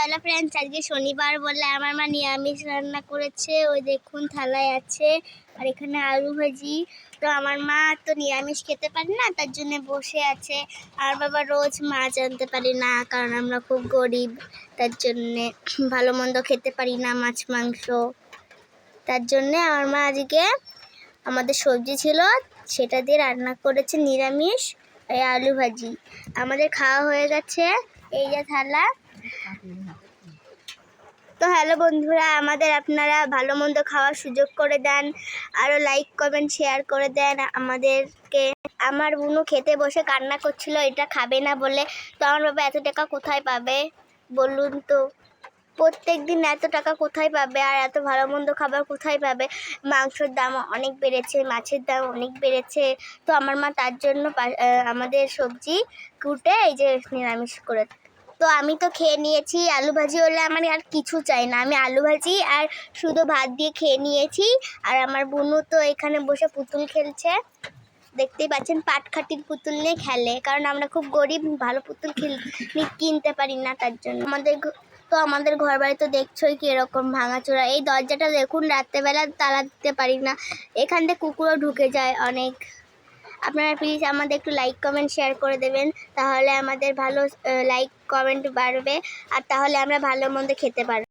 Hello friends আজকে শনিবার বলে আমার মা নিরামিষ রান্না করেছে। ওই দেখুন, থালায় আছে। আর এখানে আলু ভাজি। তো আমার মা তো নিরামিষ খেতে পারে না, তার জন্য বসে আছে। আর বাবা রোজ মাছ আনতে পারি না, কারণ আমরা খুব গরিব। তার জন্যে ভালো মন্দ খেতে পারি না মাছ, মাংস। তার জন্যে আমার মা আজকে আমাদের সবজি ছিল, সেটা দিয়ে রান্না করেছে নিরামিষ, এই আলু ভাজি। আমাদের খাওয়া হয়ে গেছে, এই যে থালা। তো হ্যালো বন্ধুরা, আমাদের আপনারা ভালো মন্দ খাওয়ার সুযোগ করে দেন আরও লাইক কমেন্ট শেয়ার করে দেন। আমাদেরকে, আমার বুনু খেতে বসে কান্না করছিল, এটা খাবে না বলে। তো আমার বাবা এত টাকা কোথায় পাবে? বলুন তো। প্রত্যেক দিন এত টাকা কোথায় পাবে আর এত ভালো মন্দ খাবার কোথায় পাবে? মাংসর দাম অনেক বেড়েছে, মাছের দাম অনেক বেড়েছে। তো আমার মা তার জন্য আমাদের সবজি কুটে এই যে নিরামিষ করে তো আমি তো খেয়ে নিয়েছি, আলু ভাজি হলে আমার আর কিছু চাই না। আমি আলু ভাজি আর শুধু ভাত দিয়ে খেয়ে নিয়েছি। আর আমার বোনও তো এখানে বসে পুতুল খেলছে। দেখতেই পাচ্ছেন পাটখাটির পুতুল নিয়ে খেলে, কারণ আমরা খুব গরিব, ভালো পুতুল কিনতে পারি না তার জন্য। আমাদের তো আমাদের ঘর বাড়ি তো দেখছোই কি এরকম ভাঙাচোরা। এই দরজাটা দেখুন, রাত্রেবেলা তালা দিতে পারি না। এখান থেকে কুকুরও ঢুকে যায় অনেক। আপনারা প্লিজ আমাদের একটু লাইক কমেন্ট শেয়ার করে দেবেন। তাহলে আমাদের ভালো লাইক কমেন্ট বাড়বে। আর তাহলে আমরা ভালো মন্দ খেতে পারব।